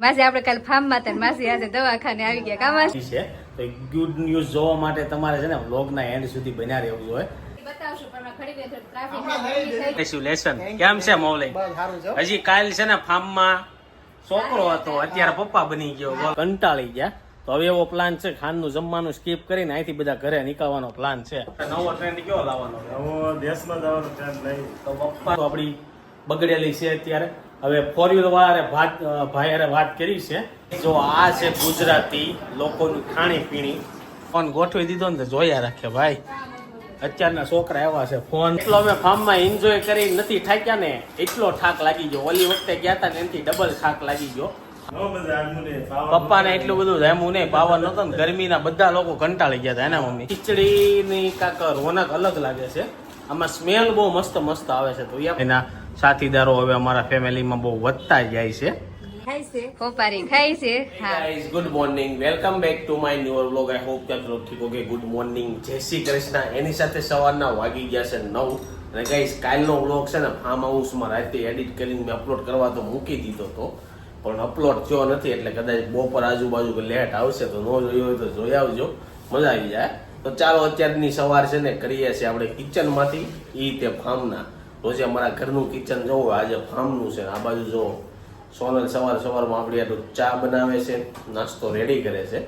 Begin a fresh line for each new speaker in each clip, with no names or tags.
માસી આપણે કાલ ફાર્મમાં હતા ને માસી આજે દવાખાને આવી ગયા. કામ માસી?
છે. તો ગુડ ન્યૂઝ જોવા માટે તમારે છે ને વ્લોગના એન્ડ સુધી બન્યા રહેવું જોઈએ.
બતાવશું પણ ખડી ટ્રાફિક
લેસન. કેમ છે મૌલઈ હજી કાલ છે ને ફાર્મમાં છોકરો હતો અત્યારે પપ્પા બની ગયો કંટાળી ગયા. તો હવે એવો પ્લાન છે ખાનનું જમવાનું સ્કીપ કરીને અહીંથી બધા ઘરે નીકળવાનો પ્લાન છે. નવો ટ્રેન્ડ કયો લાવવાનો?
નવો દેશમાં જવાનો ટ્રેન્ડ નહીં.
તો પપ્પા તો આપણી બગડેલી છે અત્યારે. હવે ફોર વ્હીલર વાળાએ વાત ભાઈ હારે વાત કરી છે. જો આ છે ગુજરાતી લોકોની ખાણી પીણી ફોન ગોઠવી દીધો ને જોયા રાખે ભાઈ. અત્યારના છોકરા એવા છે ફોન. એટલો અમે ફાર્મમાં એન્જોય કરી નથી થાક્યા ને એટલો થાક લાગી ગયો. ઓલી વખતે ગયા હતા ને એનાથી ડબલ થાક લાગી ગયો. પપ્પાને એટલું બધું રહેવું નહીં પાવર નતો ને ગરમીના બધા લોકો કંટાળી ગયા હતા એના મમ્મી. ખીચડીની કાંક રોનક અલગ લાગે છે. આમાં સ્મેલ બહુ મસ્ત મસ્ત આવે છે તો એના સાથીદારો હવે અમારા ફેમિલીમાં બહુ વધતા જાય છે.
ખાય ખાય છે. હા.
Guys good morning welcome back to my new vlog I hope કે આપ ઠીક ઓકે ગુડ મોર્નિંગ જય શ્રી કૃષ્ણ એની સાથે સવારના વાગી ગયા છે નવ. અને ગાઈઝ કાલનો વ્લોગ છે ને ફાર્મ હાઉસમાં રાતે એડિટ કરીને મેં અપલોડ કરવા તો મૂકી દીધો હતો પણ અપલોડ થયો નથી. એટલે કદાચ બપોર આજુબાજુ લેટ આવશે તો ન જોયો હોય તો જોઈ આવજો. મજા આવી જાય. તો ચાલો અત્યારની સવાર છે ને કરીએ છીએ આપણે કિચનમાંથી એ તે ફાર્મના રોજે અમારા ઘરનું કિચન જોવો આજે ફાર્મનું છે. આ બાજુ જો સોનલ સવાર સવારમાં આપણી આટલું ચા બનાવે છે નાસ્તો રેડી કરે છે.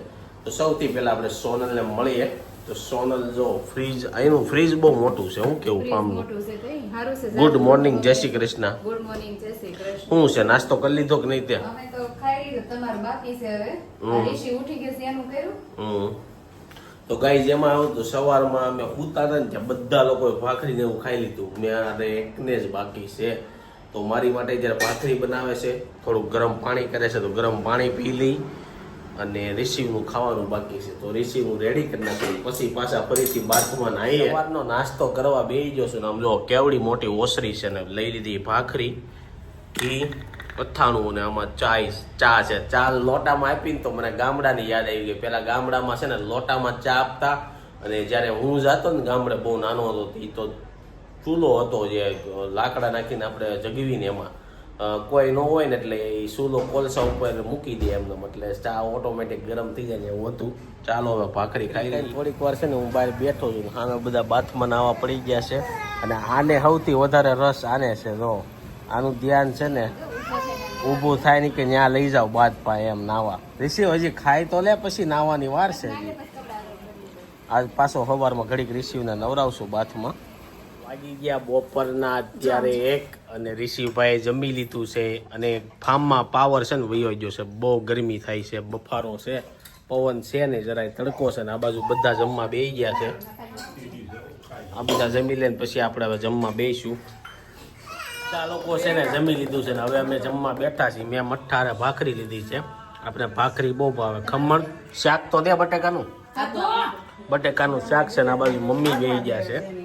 તો સૌથી પહેલાં આપણે સોનલને મળીએ. તો સોનલ જો ફ્રીજ અહીંનું ફ્રીજ બહુ મોટું છે. હું કેવું ફાર્મનું ગુડ મોર્નિંગ જય શ્રી કૃષ્ણ.
ગુડ મોર્નિંગ જય શ્રી કૃષ્ણ.
શું છે? નાસ્તો કરી લીધો કે નહીં તે
અમે તો ખાઈ લીધું તમારું બાકી છે હવે.
હમ.
ઉઠી ગયો છે એનું કર્યું?
હમ. તો ગાઈ જેમાં આવ્યું તો સવારમાં અમે ઉતારે ને ત્યાં બધા લોકોએ ભાખરીને એવું ખાઈ લીધું. મેં અરે એકને જ બાકી છે. તો મારી માટે જ્યારે ભાખરી બનાવે છે થોડું ગરમ પાણી કરે છે, તો ગરમ પાણી પી લઈ અને રિસીવનું ખાવાનું બાકી છે. તો રિસીવનું રેડી કરી નાખ્યું પછી પાછા ફરીથી બાથમાં નાહીએ. સવારનો નાસ્તો કરવા બેસી ગયો છું ને આમ જો કેવડી મોટી ઓસરી છે ને, લઈ લીધી ભાખરી, ઘી અથાણું અને આમાં ચાય, ચા છે. ચા લોટામાં આપીને તો મને ગામડાની યાદ આવી ગઈ. પેલા ગામડામાં છે ને લોટામાં ચા આપતા અને જ્યારે હું જાતો ને ગામડે બહુ નાનો હતો એ તો ચૂલો હતો જે લાકડા નાખીને આપણે જગવીને એમાં. કોઈ ન હોય ને એટલે એ ચૂલો કોલસા ઉપર મૂકી દે એમને. એટલે ચા ઓટોમેટિક ગરમ થઈ જાય ને એવું હતું. ચાલો હવે ભાખરી ખાઈ લઈએ. થોડીક વાર છે ને હું બહાર બેઠો છું સામે બધા બાથમાં નાવા પડી ગયા છે. અને આને સૌથી વધારે રસ આને છે, જો. આનું ધ્યાન છે ને ઊભું થાય ને કે ત્યાં લઈ જાઓ બાદ પા એમ નાવા. ઋષિ હજી ખાય તો લે પછી નાવાની વાર છે આજ પાછો સવારમાં ઘડીક ઋષિને નવરાવશું બાથમાં. વાગી ગયા બપોરના અત્યારે એક અને રિષિભાઈએ જમી લીધું છે અને ફાર્મમાં પાવર છે ને વયો ગયો છે. બહુ ગરમી થાય છે બફારો છે પવન છે ને જરાય તડકો છે ને આ બાજુ બધા જમવા બેસી ગયા છે. આ બધા જમી લે ને પછી આપણે હવે જમવા બેસીશું આ લોકો છે ને જમી લીધું છે ને હવે અમે જમવા બેઠા છીએ. મેં મઠ્ઠારે ભાખરી લીધી છે. આપણે ભાખરી બહુ ભાવે. ખમણ, શાક તો દે બટેકાનું. બટેકાનું શાક છે ને આ બાજુ મમ્મી ગઈ ગયા છે.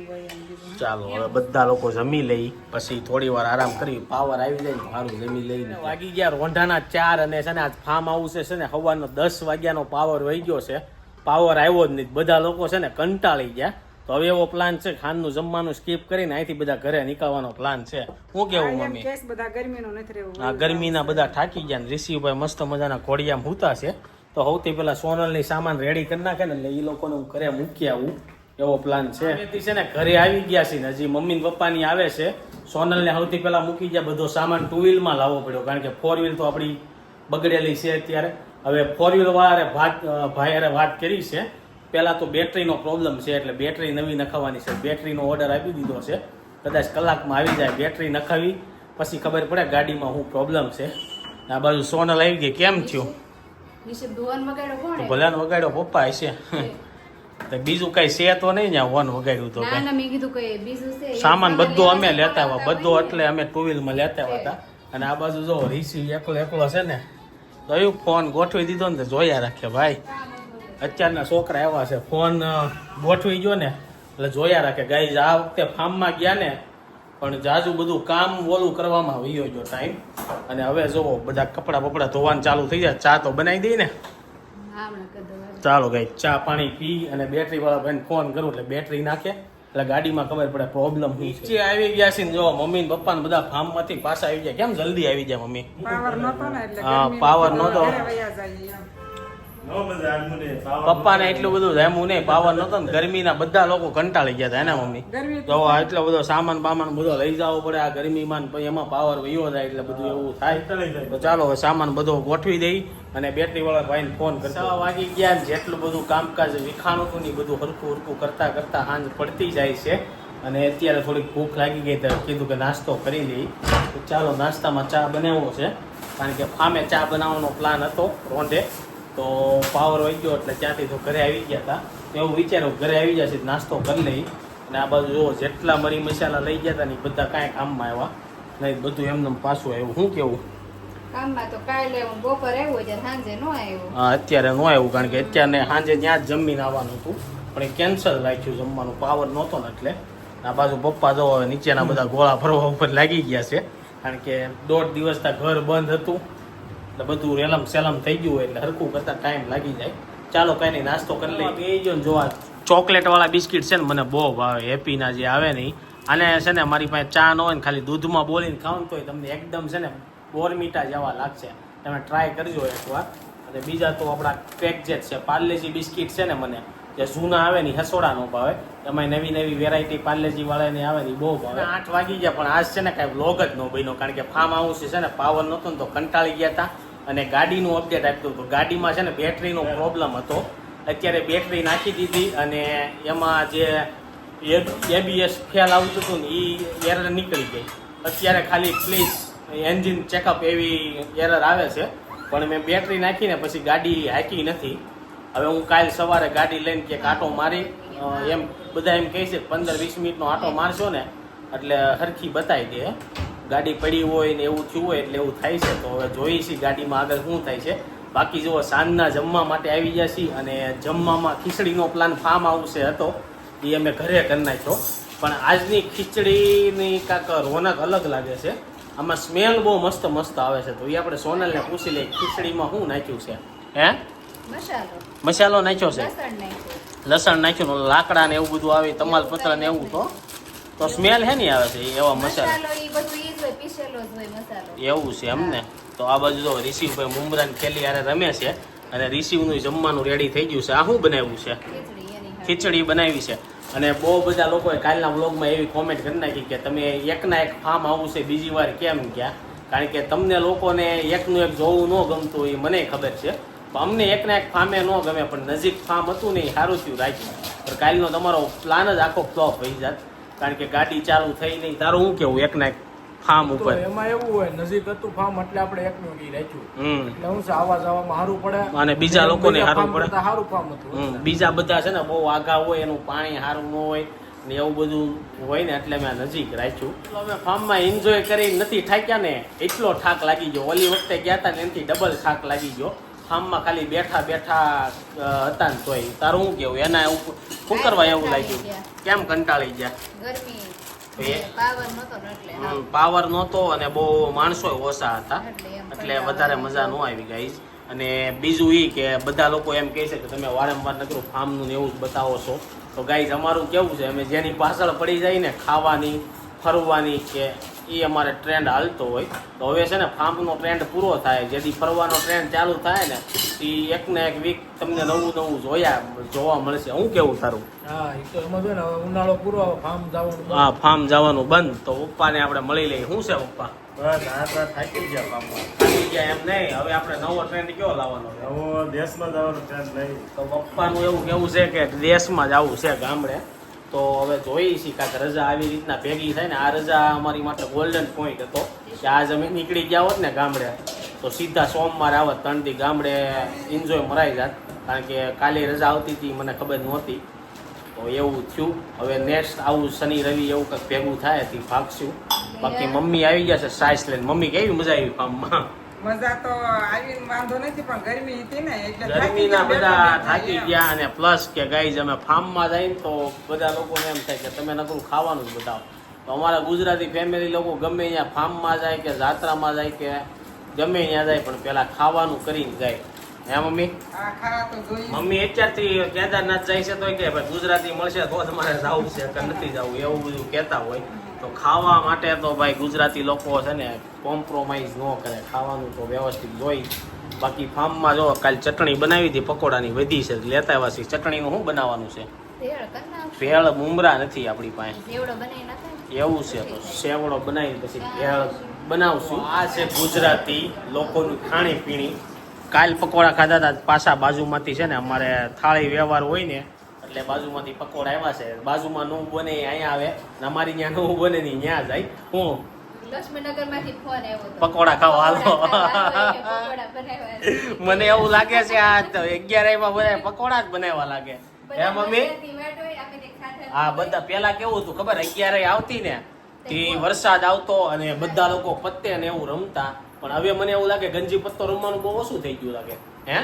ચાલો, હવે બધા લોકો જમી લઈ. પછી થોડી વાર આરામ કરી. પાવર આવી જાય ને સારું જમી લઈને વાગી ગયા રોંઢાના ચાર અને છે ને આજ ફાર્મ હાઉસ છે ને સવારનો દસ વાગ્યાનો પાવર વહી ગયો છે. પાવર આવ્યો જ નહીં. બધા લોકો છે ને કંટાળી ગયા. તો હવે એવો પ્લાન છે ખાનનું જમવાનું સ્કીપ કરીને અહીંથી બધા ઘરે નીકળવાનો પ્લાન છે. શું કેવું મમ્મી?
બધા ગરમીનું નથી રહેવું.
આ ગરમીના બધા થાકી ગયા ને રિષિભાઈ મસ્ત મજાના ઘોડિયામાં હુતા છે. તો સૌથી પહેલા સોનલની સામાન રેડી કરી નાખે ને એટલે એ લોકોને હું ઘરે મૂકી આવું. એવો પ્લાન છે. છે ને ઘરે આવી ગયા છે ને હજી મમ્મી ને પપ્પાની આવે છે. સોનલને સૌથી પહેલા મૂકી ગયા બધો સામાન ટુ વ્હીલમાં લાવવો પડ્યો કારણ કે ફોર વ્હીલ તો આપણી બગડેલી છે અત્યારે. હવે ફોર વ્હીલ વાળા વાત ભાઈ હારે વાત કરી છે. પહેલા તો બેટરીનો પ્રોબ્લેમ છે એટલે બેટરી નવી નખાવવાની છે. બેટરીનો ઓર્ડર આપી દીધો છે. કદાચ કલાકમાં આવી જાય બેટરી નખાવી પછી ખબર પડે ગાડીમાં શું પ્રોબ્લેમ છે. આ બાજુ સોનલ આવી ગઈ. કેમ થયું? ભલાને વગાડ્યો પપ્પા હશે. તો બીજું કઈ છે તો નહીં ને વન વગાડ્યું તો સામાન બધું અમે લેતા
આવ્યા
બધું એટલે અમે ટુ વ્હીલમાં લેતા આવ્યા હતા. અને આ બાજુ જો રિસીવ એકલો એકલો છે ને તો ફોન ગોઠવી દીધો ને તો જોયા રાખે ભાઈ. અત્યારના છોકરા એવા છે ફોન ગોઠવી ગયો ને એટલે જોયા રાખે. ગાઈ આ વખતે ફાર્મમાં ગયા ને પણ જાજુ બધું કામ ઓલું કરવામાં વયો ગયો ટાઈમ અને હવે જોવો બધા કપડા બપડા ધોવાનું ચાલુ થઈ જાય ચા તો બનાવી દઈ ને. ચાલો ગઈ ચા પાણી પી અને બેટરી વાળા ભાઈને ફોન કરું એટલે બેટરી નાખે. એટલે ગાડીમાં ખબર પડે પ્રોબ્લેમ નીચે આવી ગયા છે ને જો મમ્મી ને પપ્પા ને બધા ફાર્મમાંથી પાછા આવી ગયા. કેમ જલ્દી આવી જાય મમ્મી?
પાવર નતો
હા, પાવર નહોતો. પપ્પાને એટલું બધું રહેવું નહીં પાવર નતો ને ગરમીના બધા લોકો કંટાળી ગયા હતા એના મમ્મી.
ગરમી
તો એટલો બધો સામાન બામાન બધો લઈ જવો પડે આ ગરમીમાં પછી એમાં પાવર વયો જાય એટલે બધું એવું થાય. તો ચાલો હવે સામાન બધો ગોઠવી દઈ અને બેટરી વાળા ભાઈને ફોન કરતા વાગી ગયા જેટલું બધું કામકાજ વિખાણું હતું ને બધું હરખું હરખું કરતા કરતા આંજ પડતી જાય છે. અને અત્યારે થોડીક ભૂખ લાગી ગઈ તો કીધું કે નાસ્તો કરી લઈ. તો ચાલો નાસ્તામાં ચા બનાવવો છે. કારણ કે ફામે ચા બનાવવાનો પ્લાન હતો રોંઢે. તો પાવર વહી ગયો એટલે ત્યાંથી તો ઘરે આવી ગયા હતા તો એવું વિચાર્યું ઘરે આવી જશે નાસ્તો કરી લઈ. અને આ બાજુ જુઓ જેટલા મરી મસાલા લઈ ગયા હતા ને બધા કાંઈ કામમાં આવ્યા. નહીં બધું એમને પાછું આવ્યું. શું કેવું?
કામમાં તો કાલે હું બપોર આવ્યો છે સાંજે નો આવ્યો.
હા અત્યારે નો આવ્યું કારણ કે અત્યારે સાંજે ત્યાં જ જમીને આવવાનું હતું. પણ એ કેન્સલ રાખ્યું જમવાનું. પાવર નહોતો ને એટલે. આ બાજુ પપ્પા જો હવે નીચેના બધા ગોળા ભરવા ઉપર લાગી ગયા છે. કારણ કે દોઢ દિવસ ઘર બંધ હતું. એટલે બધું રેલમ સેલમ થઈ ગયું હોય એટલે હરખું કરતા ટાઈમ લાગી જાય. ચાલો કઈ નહીં નાસ્તો કરી લઈએ. એ જો ને જોવા. ચોકલેટ વાળા બિસ્કિટ છે ને મને બહુ ભાવે હેપીના જે આવે ને. આને છે ને મારી પાસે ચા ન હોય ને ખાલી દૂધમાં બોલીને ખાવ ને તોય તમને એકદમ છે ને બોરમીટા જેવા લાગશે. તમે ટ્રાય કરજો એકવાર. અને બીજા તો આપણા ક્રેક જેટ છે પાર્લેજી બિસ્કિટ છે ને મને જે જૂના આવે ને હસોડા નો ભાવે. એમાં નવી નવી વેરાયટી પાર્લેજી વાળાની આવે ને બહુ ભાવે. આઠ વાગી ગયા પણ આજ છે ને કાંઈ વ્લોગ જ ન બન્યો કારણ કે ફાર્મ હાઉસ છે ને પાવર નહોતો ને તો કંટાળી ગયા હતા અને ગાડીનું અપડેટ આપ્યું હતું. ગાડીમાં છે ને બેટરીનો પ્રોબ્લેમ હતો. અત્યારે બેટરી નાખી દીધી અને એમાં જે એબીએસ ફેલ આવતું હતું ને એ એરર નીકળી ગઈ. અત્યારે ખાલી પ્લીઝ એન્જિન ચેકઅપ એવી એરર આવે છે. પણ મેં બેટરી નાખીને પછી ગાડી હાકી નથી. હવે હું કાલ સવારે ગાડી લઈને કે આટો મારી એમ બધા એમ કહે છે પંદર વીસ મિનિટનો આટો મારશો ને, એટલે હરખી બતાવી દે. ગાડી પડી હોય ને એવું થયું હોય એટલે એવું થાય છે. તો હવે જોઈએ છીએ ગાડીમાં આગળ શું થાય છે. બાકી જુઓ સાંજના જમવા માટે આવી ગયા છીએ અને જમવામાં ખીચડીનો પ્લાન ફાર્મ હાઉસે હતો. એ અમે ઘરે કરી નાખ્યો. પણ આજની ખીચડીની કાંક રોનક અલગ લાગે છે. આમાં સ્મેલ બહુ મસ્ત મસ્ત આવે છે. તો એ આપણે સોનલને પૂછી લઈએ ખીચડીમાં શું નાખ્યું છે? હે?
મસાલો.
નાખ્યો છે?
લસણ નાખ્યું.
લાકડા ને એવું બધું આવે તમાલપત્ર ને એવું તો. તો સ્મેલ હે નહીં આવે છે એ એવા મસાલા.
જ હોય મસાલો.
એવું છે એમને તો આ બાજુ તો રિસીવભાઈ મુમરાન ખેલી યારે રમે છે અને રિસીવનું જમવાનું રેડી થઈ ગયું છે. આ શું બનાવ્યું છે?
ખીચડી
બનાવી છે. અને બહુ બધા લોકોએ કાલના વ્લોગમાં એવી કોમેન્ટ કરી નાખી કે તમે એકના એક ફાર્મ આવું છે બીજી વાર કેમ ગયા? કારણ કે તમને લોકોને એકનું એક જોવું ન ગમતું એ મને ખબર છે. પણ અમને એકના એક ફાર્મે ન ગમે પણ નજીક ફાર્મ હતું ને એ સારું થયું રાખ્યું. પણ કાલનો તમારો પ્લાન જ આખો ફ્લોપ થઈ જાત. કારણ કે ગાડી ચાલુ થઈ નહીં. તારું શું કેવું એકના એક ફાર્મ ઉપર.
એમાં એવું હોય નજીક હતું ફાર્મ એટલે આપણે એકનું ઘી રાખ્યું. એટલે હું છે આવવા જવામાં સારું પડે.
અને બીજા લોકોને સારું પડે.
સારું ફાર્મ હતું
બીજા બધા છે ને બહુ આઘા હોય એનું પાણી સારું ન હોય ને એવું બધું હોય ને એટલે મેં નજીક રાખ્યું. તો અમે ફાર્મમાં એન્જોય કરી નથી થાક્યા ને એટલો થાક લાગી ગયો. ઓલી વખતે ગયા હતા ને એનાથી ડબલ થાક લાગી ગયો. ફાર્મમાં ખાલી બેઠા બેઠા હતા ને તોય. તારું શું કેવું? એના ઉપર શું કરવા એવું લાગ્યું? કેમ કંટાળી ગયા?
ગરમી. પાવર
નહોતો અને બહુ માણસો ઓછા હતા.
એટલે
એટલે વધારે મજા ન આવી ગઈ અને બીજું એ કે બધા લોકો એમ કહે છે કે તમે વારંવાર નકરું ફાર્મનું ને એવું જ બતાવો છો. તો ગાઈઝ અમારું કેવું છે? અમે જેની પાછળ પડી જાય ને ખાવાની ફરવાની છે એ અમારે ટ્રેન્ડ હાલતો હોય. તો હવે છે ને ફાર્મનો ટ્રેન્ડ પૂરો થાય. જેથી ફરવાનો ટ્રેન્ડ ચાલુ થાય ને એ એક ને એક વીક તમને નવું નવું જોયા જોવા મળશે. હું કેવું તારું?
હા એ તો એમાં ને ઉનાળો પૂરો ફાર્મ જવાનું
હા ફાર્મ જવાનું બંધ. તો પપ્પાને આપણે મળી લઈએ. શું છે પપ્પા?
થાકી ગયા
થાકી ગયા એમ નહીં. હવે આપણે નવો ટ્રેન્ડ કયો લાવવાનો છે?
નવો દેશમાં જવાનો ટ્રેન્ડ નહીં.
તો પપ્પાનું એવું કેવું છે કે દેશમાં જ આવું છે ગામડે. તો હવે જોઈએ છીએ કે રજા આવી રીતના ભેગી થાય ને આ રજા અમારી માટે ગોલ્ડન પોઈન્ટ હતો કે આજ અમે નીકળી ગયા હોત ને ગામડે તો સીધા સોમવારે આવત ત્રણ દી ગામડે એન્જોય મરાઈ જાત. કારણ કે કાલે રજા આવતી હતી મને ખબર નહોતી. તો એવું થયું. હવે નેક્સ્ટ આવું શનિ રવિ એવું કંઈક ભેગું થાયથી ભાગશું. બાકી મમ્મી આવી ગયા છે સાઈસ લઈને મમ્મી કેવી મજા આવી ફાર્મમાં?
મજા તો આવીને વાંધો નથી પણ ગરમી હતી ને એટલે
ગરમીના બધા થાકી ગયા અને પ્લસ કે ગાઈઝ અમે ફાર્મમાં જઈને તો બધા લોકોને એમ થાય કે તમે નકરું ખાવાનું જ બતાવો. તો અમારા ગુજરાતી ફેમિલી લોકો ગમે અહીંયા ફાર્મમાં જાય કે જાત્રામાં જાય કે ગમે ત્યાં જાય પણ પહેલાં ખાવાનું કરીને જાય. હે મમ્મી? મમ્મી અત્યારથી કેદારનાથ જાય છે તો કે ભાઈ ગુજરાતી મળશે તો તમારે જવું છે કે નથી જવું એવું બધું કહેતા હોય. તો ખાવા માટે તો ભાઈ ગુજરાતી લોકો છે ને કોમ્પ્રોમાઇઝ ન કરે. ખાવાનું તો વ્યવસ્થિત જોઈ. બાકી ફાર્મમાં જો કાલ ચટણી બનાવી હતી પકોડાની વધી છે. લેતા આવ્યા છીએ. ચટણીનું શું બનાવવાનું છે. ભેળ મુમરા નથી આપણી પાસે. એવું છે તો સેવડો બનાવી પછી ભેળ બનાવશું. આ છે ગુજરાતી લોકોની ખાણીપીણી. કાલ પકોડા ખાધા હતા પાછા બાજુમાંથી છે ને અમારે થાળી વ્યવહાર હોય ને એટલે બાજુમાંથી પકોડા આવ્યા છે. બાજુમાં નું બને અહીંયા આવે. અમારી ત્યાં નું બને નહીં ત્યાં જાય. હું. પકોડા ખાવા હાલો. મને એવું લાગે છે આ અગિયારમાં બધા પકોડા જ બનાવવા લાગે. હે મમ્મી? હા બધા પેલા કેવું હતું ખબર? અગિયાર આવતી ને તે વરસાદ આવતો અને બધા લોકો પત્તે ને એવું રમતા. પણ હવે મને એવું લાગે ગંજી પત્તો રમવાનું બહુ ઓછું થઈ ગયું લાગે. હે?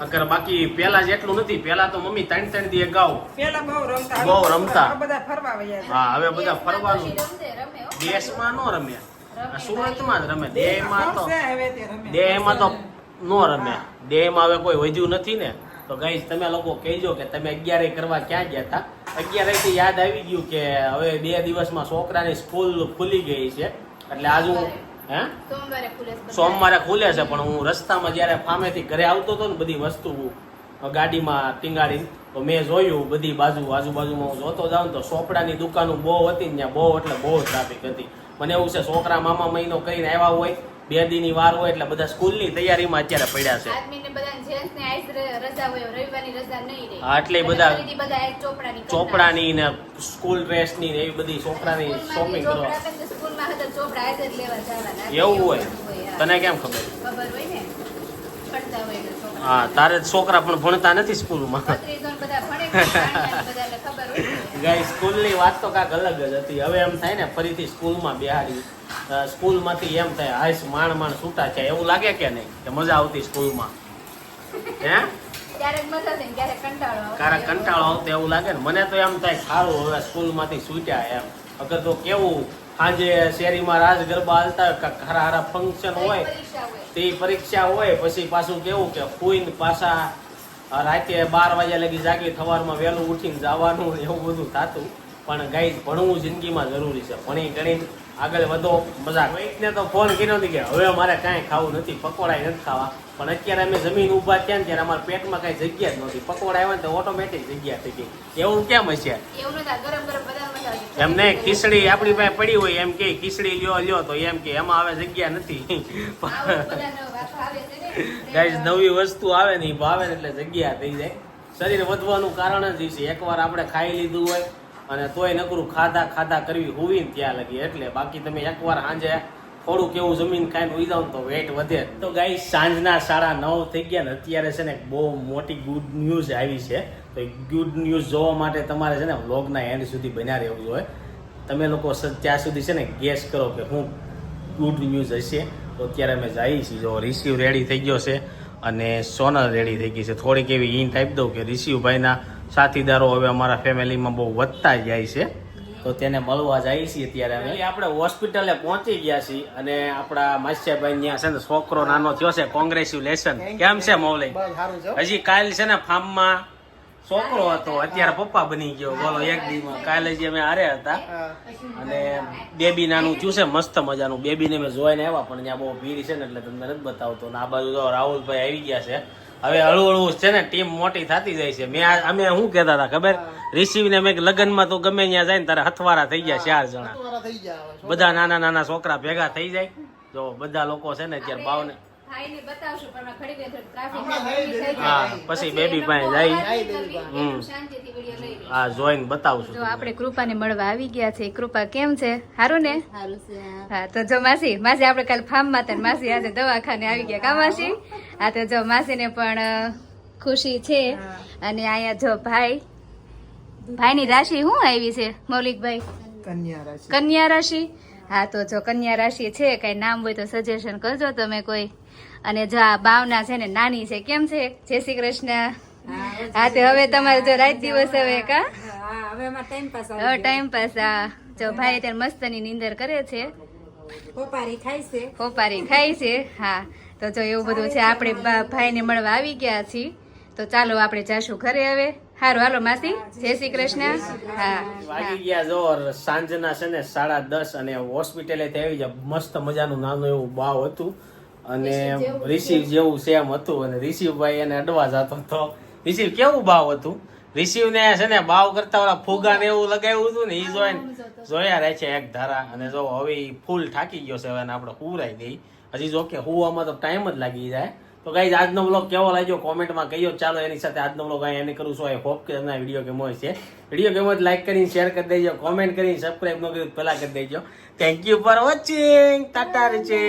અગર બાકી પેલા જેટલું નથી પેલા તો મમ્મી ત્રણ ત્રણ દી ગાવ
પેલા બહુ રમતા
બહુ રમતા.
બધા ફરવા વયા
હા હવે બધા
દેશમાં
ફરવાનું. દેશમાં નો રમ્યા
રમે
સુરતમાં જ રમે. દેહમાં તો. દેહમાં તો નો રમે. દેહમાં હવે કોઈ વધ્યું નથી ને તો ગાઈસ તમે લોકો કહેજો કે તમે અગિયારે કરવા ક્યાં ગયા હતા અગિયારે થી યાદ આવી ગયું કે હવે બે દિવસમાં છોકરાની સ્કૂલ ખુલી ગઈ છે. એટલે આજ હું?
સોમવારે ખુલે છે
પણ હું રસ્તામાં જ્યારે ફામેથી ઘરે આવતો હતો ને બધી વસ્તુ ગાડીમાં ટીંગાડી તો મેં જોયું બધી બાજુ આજુબાજુમાં હું જોતો જાઉં તો સોપડાની દુકાનો બહુ હતી ને ત્યાં બહુ એટલે બહુ ટ્રાફિક હતી. મને એવું છે છોકરા મામા મહિનો કરીને આવ્યા હોય બે દીની વાર હોય એટલે બધા સ્કૂલની તૈયારીમાં અત્યારે પડ્યા છે. હા, એટલે બધા
ચોપડાની
ને સ્કૂલ ડ્રેસની ને એવી બધી છોકરાની શોપિંગ કરવા. એવું હોય? તને કેમ ખબર?
ખબર હોય ને.
હા તારે છોકરા પણ ભણતા નથી સ્કૂલમાં. ગાઈ સ્કૂલની વાત તો કાંઈક અલગ જ હતી. હવે એમ થાય ને ફરીથી સ્કૂલમાં બિહારી સ્કૂલમાંથી એમ થાય હાઈસ માણ માણ છૂટા છે એવું લાગે કે નહીં કે મજા આવતી સ્કૂલમાં? હે?
ક્યારેક કંટાળો
આવતો એવું લાગે ને. મને તો એમ થાય સારું હવે સ્કૂલમાંથી છૂટ્યા એમ. અગર તો કેવું સાંજે શેરીમાં રાસ ગરબા હાલતા હારા હારા ફંક્શન હોય તે પરીક્ષા હોય પછી પાછું કેવું કે ફૂઈને પાછા રાતે બાર વાગ્યા લગી જાગી સવારમાં વહેલું ઉઠીને જવાનું એવું બધું થતું. પણ ગાઈ ભણવું જિંદગીમાં જરૂરી છે. ભણી ગણીને આગળ વધો મજા કોઈકને તો ફોન કર્યો નથી કે હવે મારે કાંઈ ખાવું નથી પકોડા નથી ખાવા. પણ અત્યારે અમે જમીન ઊભા થયા ને ત્યારે અમારા પેટમાં કાંઈ જગ્યા જ નહોતી. પકોડા આવ્યા ને તો ઓટોમેટિક જગ્યા થઈ ગઈ. એવું કેમ હશે?
એવું નથી ગરમ ગરમ બધા મજા આવે
એમ નહીં ખીચડી આપણી પાસે પડી હોય, એમ કે ખીચડી લ્યો લ્યો, તો એમ કે એમાં આવે જગ્યા નથી. ગાઈસ, નવી વસ્તુ આવે ને, એ ભાવે ને એટલે જગ્યા થઈ જાય. શરીર વધવાનું કારણ જ છે. એકવાર આપણે ખાઈ લીધું હોય અને તોય નકરું ખાધા ખાધા કરવી હોવી ને ત્યાં લગી. એટલે બાકી તમે એકવાર સાંજે થોડુંક એવું જમીન ખાઈને ઉઈ જાવ તો વેટ વધે. તો ગાઈ સાંજના સાડા નવ થઈ ગયા ને અત્યારે છે ને બહુ મોટી ગુડ ન્યૂઝ આવી છે. તો ગુડ ન્યૂઝ જોવા માટે તમારે છે ને વ્લોગના એન્ડ સુધી બન્યા રહેવું જોઈએ. તમે લોકો ત્યાં સુધી છે ને ગેસ કરો કે હું ગુડ ન્યૂઝ હશે. તો અત્યારે અમે જઈએ છીએ. જો રિસીવ રેડી થઈ ગયો છે અને સોનલ રેડી થઈ ગઈ છે. થોડીક એવી હિન્ટ આપી દઉં કે રિસીવભાઈના સાથીદારો હવે અમારા ફેમિલીમાં બહુ વધતા જાય છે. તો તેને મળવા જઈએ છીએ અત્યારે અમે. આપણે હોસ્પિટલે પહોંચી ગયા છીએ અને આપણા માસ્યાભાઈ ત્યાં છે ને છોકરો નાનો થયો છે કોંગ્રેચ્યુલેશન. કેમ છે મૌલિક હજી કાલ છે ને ફાર્મમાં છોકરો હતો અત્યારે પપ્પા બની ગયો. બોલો એક દીમાં કાલે જે અમે હારે હતા. અને બેબી નાનું થયું છે મસ્ત મજાનું. બેબીને મેં જોઈને આવ્યા પણ ત્યાં બહુ ભીડ છે ને એટલે તમને નથી બતાવતો. ને આ બાજુ તો રાહુલભાઈ આવી ગયા છે. હવે હળવું હળવું છે ને ટીમ મોટી થતી જાય છે. મેં અમે શું કહેતા હતા ખબર? રિસીવને મેં લગ્નમાં તો ગમે ત્યાં જાય ને તારે હથવારા થઈ ગયા ચાર જણા. બધા નાના નાના છોકરા. ભેગા થઈ જાય. જો બધા લોકો છે ને અત્યારે ભાવને પછી બેબી પાસે જાય.
વાત નહીં કરવી,
હમ.
એમ શાંતિથી વીડિયો લઈ લે.
હા જોઈને બતાવશું
જો આપણે કૃપાને મળવા આવી ગયા છે. કૃપા કેમ છે? સારું ને? હા. તો જો માસી માસી આપણે કાલ ફાર્મમાં હતા ને માસી આજે દવાખાને આવી ગયા કા માસી? હા તો જો માસીને પણ ખુશી છે. અને અહીંયા જો ભાઈ ભાઈની રાશિ શું આવી છે મૌલિકભાઈ?
કન્યા રાશિ.
કન્યા રાશિ? હા તો જો કન્યા રાશિ છે કઈ નામ હોય તો સજેશન કરજો તમે કોઈ. અને જો આ ભાવના છે ને નાની છે કેમ છે? જય શ્રી કૃષ્ણ. હા તો હવે તમારે જો રાત દિવસ હવે કા?
હવે ટાઈમ પાસ
હવે ટાઈમ પાસ જો ભાઈ અત્યારે મસ્તની નીંદર કરે છે.
પોપારી ખાય છે.
હોપારી ખાય છે હા. તો જો એવું બધું છે આપણે ભાઈને મળવા આવી ગયા છીએ. તો ચાલો આપણે જાશું ઘરે હવે. હારું હાલો માસી. જય શ્રી કૃષ્ણ. હા.
વાગી ગયા જો સાંજના છે ને સાડા દસ અને હોસ્પિટલે આવી મસ્ત મજાનું નાનું એવું બાવ હતું. અને રિસીવ જેવું સેમ હતું અને રિસીવભાઈ એને અડવા જતો હતો. રિસીવ કેવું ભાવ હતું? રિસીવ ને છે ને બાવ કરતા ઓલા ફુગા ને એવું લગાવ્યું હતું ને એ જોઈને જોયા રહે છે એક ધારા. અને જો હવે ફૂલ થાકી ગયો છે હવે આપણે હુરાઈ દઈ હજી જો કે હુવામાં તો ટાઈમ જ લાગી જાય. તો ગાઈઝ આજનો બ્લોગ કેવો લાગ્યો? કોમેન્ટમાં કહીયો ચાલો એની સાથે આજનો બ્લોગ અહીં એને કરું છું. આઈ હોપ કે તમને વીડિયો કેમો છે વીડિયો કેમો જ લાઈક કરીને શેર કરી દેજો. કોમેન્ટ કરીને સબસ્ક્રાઈબ ન કર્યું પહેલા કરી દેજો. Thank you for watching tata છે